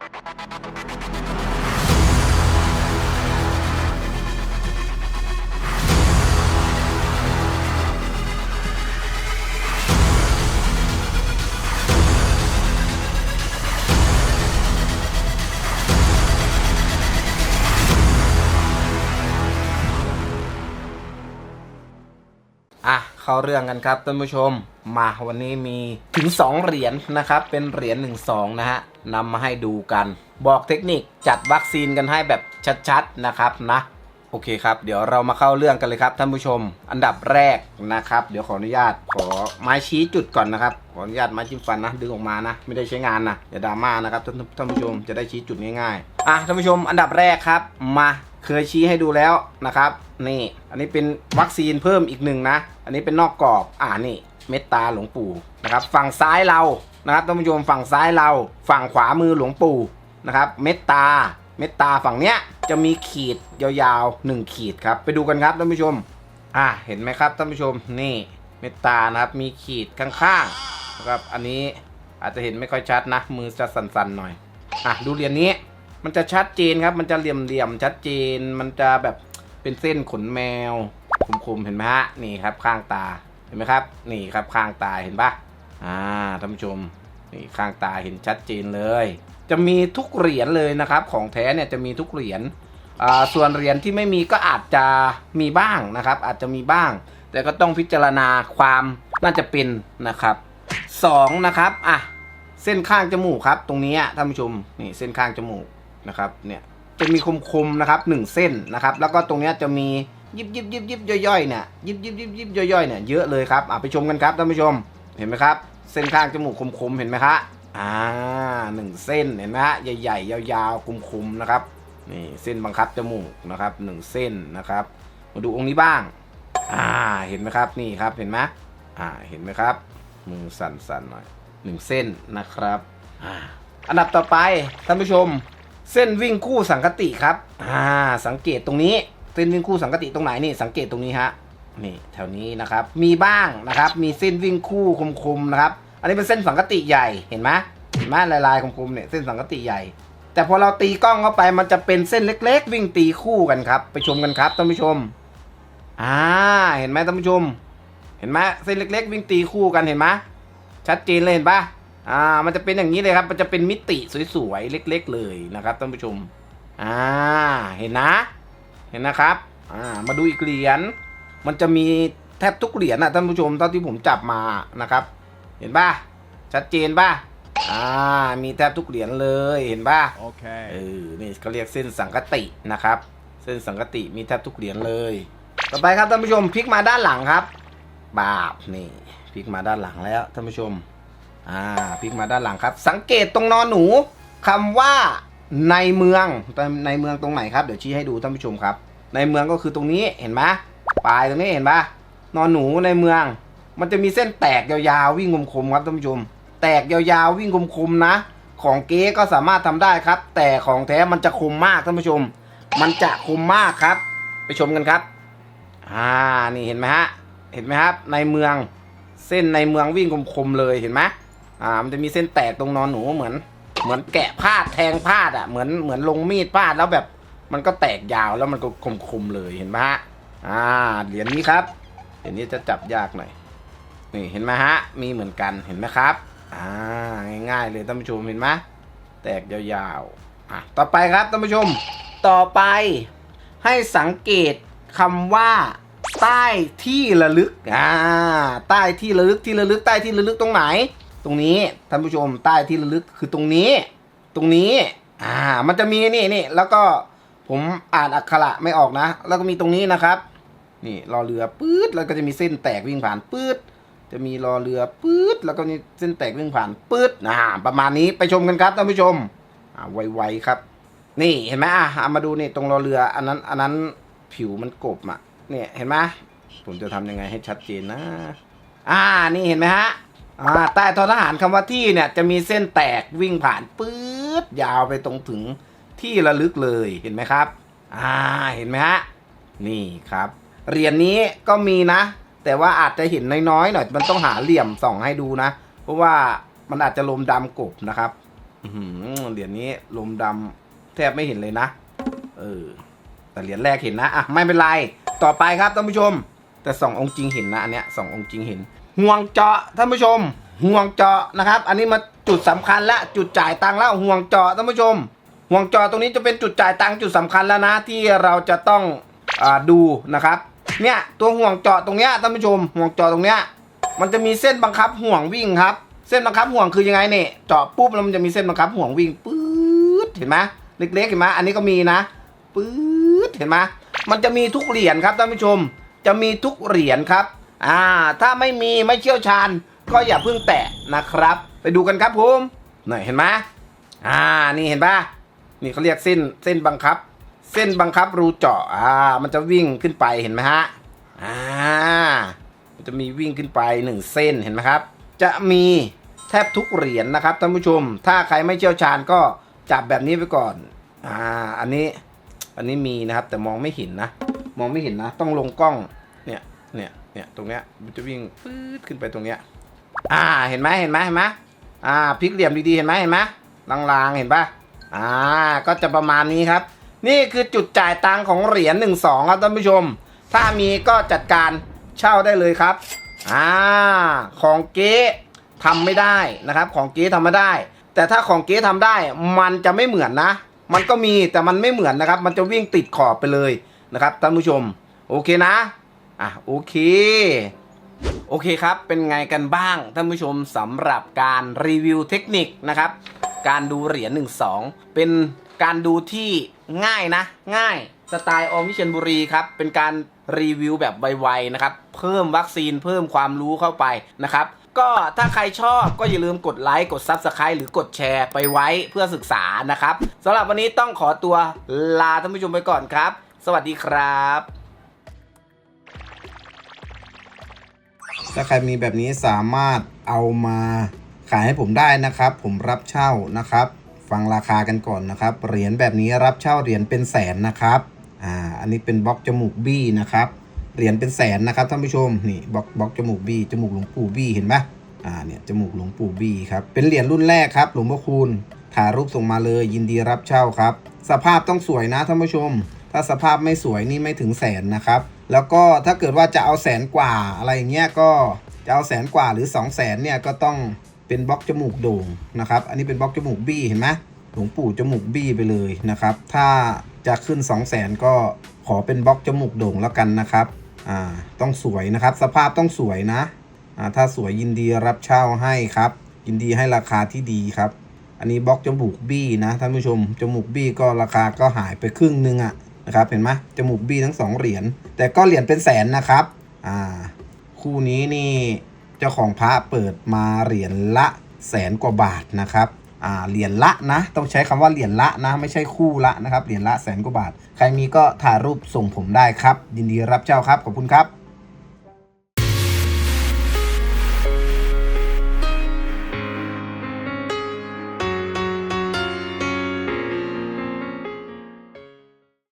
Thank you. เข้าเรื่องกันครับท่านผู้ชม มาวันนี้มีถึง 2 เหรียญนะครับ เป็นเหรียญ1 2 นะฮะนำมาให้ดูกัน บอกเทคนิคจัดวัคซีนกันให้แบบชัดๆนะครับนะ โอเคครับ เดี๋ยวเรามาเข้าเรื่องกันเลยครับท่านผู้ชม อันดับแรกนะครับ เดี๋ยวขออนุญาตขอไม้ชี้จุดก่อนนะครับขออนุญาตไม้จิ้มฟันนะดึงออกมานะ ไม่ได้ใช้งานนะอย่าดราม่านะครับท่านท่านผู้ชมจะได้ชี้จุดง่ายๆอะท่านผู้ชม อันดับแรกครับมา เคยชี้ให้ดูแล้วนะครับ นี่ อันนี้เป็นวัคซีนเพิ่มอีกหนึ่งนะ อันนี้เป็นนอกกรอบ อ่านี่ เมตตาหลวงปู่นะครับ ฝั่งซ้ายเรานะครับท่านผู้ชมฝั่งซ้ายเรา ฝั่งขวามือหลวงปู่นะครับ เมตตา เมตตาฝั่งเนี้ยจะมีขีดยาวๆ1ขีดครับ ไปดูกันครับท่านผู้ชม อ่าเห็นไหมครับท่านผู้ชม นี่ เมตตานะครับ มีขีดข้างๆนะครับ อันนี้อาจจะเห็นไม่ค่อยชัดนะ มือจะสั่นๆหน่อย อะดูเหรียญนี้ มันจะชัดเจนครับ มันจะเหลี่ยมๆชัดเจน มันจะแบบเป็นเส้นขนแมวคมๆเห็นไหมฮะนี่ครับข้างตาเห็นไหมครับ นี่ครับข้างตาเห็นปะอ่าท่านผู้ชมนี่ข้างตาเห็นชัดเจนเลย จะมีทุกเหรียญเลยนะครับ ของแท้เนี่ยจะมีทุกเหรียญอ่าส่วนเหรียญที่ไม่มีก็อาจจะมีบ้างนะครับ อาจจะมีบ้าง แต่ก็ต้องพิจารณาความน่าจะเป็นนะครับสองนะครับอะเส้นข้างจมูกครับ ตรงนี้ท่านผู้ชมนี่เส้นข้างจมูก นะครับเนี่ยจะมีคมๆนะครับหนึ่งเส้นนะครับ แล้วก็ตรงเนี้ยจะมียิบยิบยิบยิบย่อยๆเนี่ยยิบยิบยิบยิบย่อยๆเนี่ยเยอะเลยครับอะไปชมกันครับท่านผู้ชมเห็นไหมครับ เส้นข้างจมูกคมๆเห็นไหมคะอ่าหนึ่งเส้นเห็นไหมฮะใหญ่ๆยาวๆคมๆนะครับนี่เส้นบังคับจมูกนะครับหนึ่งเส้นนะครับ มาดูองค์นี้บ้างอ่าเห็นไหมครับนี่ครับเห็นไหมอ่าเห็นไหมครับมือสั่นๆหน่อยหนึ่งเส้นนะครับอ่าอันดับต่อไปท่านผู้ชม เส้นวิ่งคู่สังกติครับ อ่า สังเกตตรงนี้ เส้นวิ่งคู่สังกติตรงไหนนี่ สังเกตตรงนี้ฮะ นี่แถวนี้นะครับ มีบ้างนะครับ มีเส้นวิ่งคู่คมๆนะครับ อันนี้เป็นเส้นสังกติใหญ่ เห็นไหมเห็นไหมลายๆคมๆเนี่ย เส้นสังกติใหญ่ แต่พอเราตีกล้องเข้าไป มันจะเป็นเส้นเล็ก ๆ วิ่งตีคู่กันครับ ไปชมกันครับท่านผู้ชม อ่า เห็นไหมท่านผู้ชม เห็นไหมเส้นเล็ก ๆ วิ่งตีคู่กัน เห็นไหมชัดเจนเลยเห็นปะ อ่า มันจะเป็นอย่างนี้เลยครับ มันจะเป็นมิติสวยๆ เล็ก ๆ เลยนะครับท่านผู้ชม อ่า เห็นนะ เห็นนะครับ อ่า มาดูอีกเหรียญ มันจะมีแทบทุกเหรียญนะท่านผู้ชมเท่าที่ผมจับมานะครับ เห็นปะชัดเจนปะอ่า มีแทบทุกเหรียญเลย เห็นปะเอ Okay. อนี่เขาเรียกเส้นสังกตินะครับ เส้นสังกติมีแทบทุกเหรียญเลย ต่อไปครับท่านผู้ชมพลิกมาด้านหลังครับ บาบนี่พลิกมาด้านหลังแล้วท่านผู้ชม อ่าพลิกมาด้านหลังครับ สังเกตตรงนอนหนูคำว่าในเมืองในเมืองตรงไหนครับ เดี๋ยวชี้ให้ดูท่านผู้ชมครับ ในเมืองก็คือตรงนี้เห็นไหมปลายตรงนี้เห็นปะนอนหนูในเมือง มันจะมีเส้นแตกยาวๆวิ่งคมๆครับท่านผู้ชม แตกยาวๆวิ่งคมๆนะ ของเก๊ก็สามารถทำได้ครับ แต่ของแท้มันจะคมมากท่านผู้ชม มันจะคมมากครับ ไปชมกันครับอ่านี่เห็นไหมฮะเห็นไหมครับ ในเมืองเส้นในเมืองวิ่งคมๆเลยเห็นไหม อ่า มันจะมีเส้นแตกตรงนอนหนูเหมือน เหมือนแกะพาดแทงพาดอะ เหมือนเหมือนลงมีดพาดแล้วแบบ มันก็แตกยาวแล้วมันก็คมๆเลยเห็นไหมฮะ อ่า เหรียญนี้ครับ เหรียญนี้จะจับยากหน่อย นี่เห็นไหมฮะ มีเหมือนกันเห็นไหมครับ อ่า ง่ายๆเลยท่านผู้ชมเห็นไหมแตกยาวๆ อะ ต่อไปครับท่านผู้ชม ต่อไปให้สังเกตคำว่า ใต้ที่ระลึก อ่า ใต้ที่ระลึกที่ระลึกใต้ที่ระลึกตรงไหน ตรงนี้ท่านผู้ชมใต้ที่ระลึกคือตรงนี้ ตรงนี้ อ่า มันจะมีนี่นี่แล้วก็ผมอ่านอักขระไม่ออกนะ แล้วก็มีตรงนี้นะครับ นี่รอเรือปื๊ดแล้วก็จะมีเส้นแตกวิ่งผ่านปื๊ดจะมีรอเรือปื๊ดแล้วก็มีเส้นแตกวิ่งผ่านปื๊ดอ่า ประมาณนี้ไปชมกันครับท่านผู้ชม อ่าไวๆครับ นี่เห็นไหมอะเอามาดูนี่ตรงรอเรือ อันนั้น อันนั้นผิวมันกบอะเนี่ยเห็นไหมผมจะทำยังไงให้ชัดเจนนะ อ่า นี่เห็นไหมฮะ อ่าใต้ทอทหารคำว่าที่เนี่ยจะมีเส้นแตกวิ่งผ่านปื๊ดยาวไปตรงถึงที่ระลึกเลยเห็นไหมครับ อ่าเห็นไหมฮะนี่ครับเหรียญนี้ก็มีนะ แต่ว่าอาจจะเห็นน้อยๆหน่อยมันต้องหาเหลี่ยมส่องให้ดูนะ เพราะว่ามันอาจจะลมดำกบนะครับอืเหรียญนี้ลมดำแทบไม่เห็นเลยนะเออแต่เหรียญแรกเห็นนะอะไม่เป็นไรต่อไปครับท่านผู้ชม แต่สององค์จริงเห็นนะอันเนี้ยสององค์จริงเห็น ห่วงเจาะท่านผู้ชม ห่วงเจาะนะครับ อันนี้มาจุดสำคัญและจุดจ่ายตังค์แล้วห่วงเจาะท่านผู้ชม ห่วงเจาะตรงนี้จะเป็นจุดจ่ายตังค์จุดสำคัญแล้วนะที่เราจะต้องอดูนะครับ เนี่ยตัวห่วงเจาะตรงเนี้ยท่านผู้ชม ห่วงเจาะตรงเนี้ยมันจะมีเส้นบังคับห่วงวิ่งครับ เส้นบังคับห่วงคือยังไงเนี่ยเจาะปุ๊บแล้วมันจะมีเส้นบังคับห่วงวิ่งปื๊ดเห็นไหมเล็กๆเห็นไหมอันนี้ก็มีนะปื๊ดเห็นไหมมันจะมีทุกเหรียญครับท่านผู้ชม จะมีทุกเหรียญครับ อ่า ถ้าไม่มีไม่เชี่ยวชาญ ก็อย่าเพิ่งแตะนะครับ ไปดูกันครับผมหน่อยเห็นไหมอ่า นี่เห็นปะนี่เขาเรียกเส้นเส้นบังคับ เส้นบังคับรูเจาะ อ่า มันจะวิ่งขึ้นไปเห็นไหมฮะ อ่า มันจะมีวิ่งขึ้นไปหนึ่งเส้นเห็นไหมครับ จะมีแทบทุกเหรียญนะครับท่านผู้ชม ถ้าใครไม่เชี่ยวชาญก็จับแบบนี้ไปก่อน อ่า อันนี้ อันนี้มีนะครับแต่มองไม่เห็นนะ มองไม่เห็นนะ ต้องลงกล้อง เนี่ย เนี่ย เนี่ยตรงเนี้ยมันจะวิ่งปื๊ดขึ้นไปตรงเนี้ยอ่าเห็นไหมเห็นไหมเห็นไหมอ่าพลิกเหลี่ยมดีๆเห็นไหมเห็นไหมลางๆเห็นปะอ่าก็จะประมาณนี้ครับ นี่คือจุดจ่ายตังค์ของเหรียญหนึ่งสองครับท่านผู้ชม ถ้ามีก็จัดการเช่าได้เลยครับอ่าของเก๊ทำไม่ได้นะครับ ของเก๊ทำไม่ได้ แต่ถ้าของเก๊ทำได้มันจะไม่เหมือนนะ มันก็มีแต่มันไม่เหมือนนะครับ มันจะวิ่งติดขอบไปเลยนะครับท่านผู้ชม โอเคนะ อะโอเค โอเคครับ เป็นไงกันบ้างท่านผู้ชมสำหรับการรีวิวเทคนิคนะครับ การดูเหรียญ1 2 เป็นการดูที่ง่ายนะ ง่ายสไตล์ออมวิเชียนบุรีครับ เป็นการรีวิวแบบไวๆนะครับ เพิ่มวัคซีนเพิ่มความรู้เข้าไปนะครับก็ถ้าใครชอบก็อย่าลืมกดไลค์กด Subscribe หรือกดแชร์ไปไว้เพื่อศึกษานะครับสำหรับวันนี้ต้องขอตัวลาท่านผู้ชมไปก่อนครับ สวัสดีครับ ถ้าใครมีแบบนี้สามารถเอามาขายให้ผมได้นะครับ ผมรับเช่านะครับ ฟังราคากันก่อนนะครับ เหรียญแบบนี้รับเช่าเหรียญเป็นแสนนะครับอ่าอันนี้เป็นบล็อกจมูกบี้นะครับเหรียญเป็นแสนนะครับท่านผู้ชมนี่บล็อกบล็อกจมูกบี้จมูกหลวงปู่บี้เห็นปะอ่าเนี่ยจมูกหลวงปู่บี้ครับเป็นเหรียญรุ่นแรกครับหลวงพ่อคูณถ่ายรูปส่งมาเลยยินดีรับเช่าครับ สภาพต้องสวยนะท่านผู้ชม ถ้าสภาพไม่สวยนี่ไม่ถึงแสนนะครับ แล้วก็ถ้าเกิดว่าจะเอาแสนกว่าอะไรอย่างเงี้ยก็จะเอาแสนกว่าหรือ 2 0 0แสนเนี่ยก็ต้องเป็นบล็อกจมูกโด่งนะครับ อันนี้เป็นบล็อกจมูกบี้เห็นไหมหลวงปู่จมูกบี้ไปเลยนะครับ ถ้าจะขึ้น 2 0 0แสนก็ขอเป็นบล็อกจมูกโด่งแล้วกันนะครับอ่าต้องสวยนะครับ สภาพต้องสวยนะอ่าถ้าสวยยินดีรับเช่าให้ครับ ยินดีให้ราคาที่ดีครับ อันนี้บล็อกจมูกบี้นะท่านผู้ชมจมูกบี้ก็ราคาก็หายไปครึ่งนึงอะ นะครับเห็นไหมจมูกบี้ทั้งสองเหรียญแต่ก็เหรียญเป็นแสนนะครับอ่าคู่นี้นี่เจ้าของพระเปิดมาเหรียญละแสนกว่าบาทนะครับอ่าเหรียญละนะ ต้องใช้คำว่าเหรียญละนะ ไม่ใช่คู่ละนะครับเหรียญละแสนกว่าบาท ใครมีก็ถ่ายรูปส่งผมได้ครับ ยินดีรับเจ้าครับขอบคุณครับ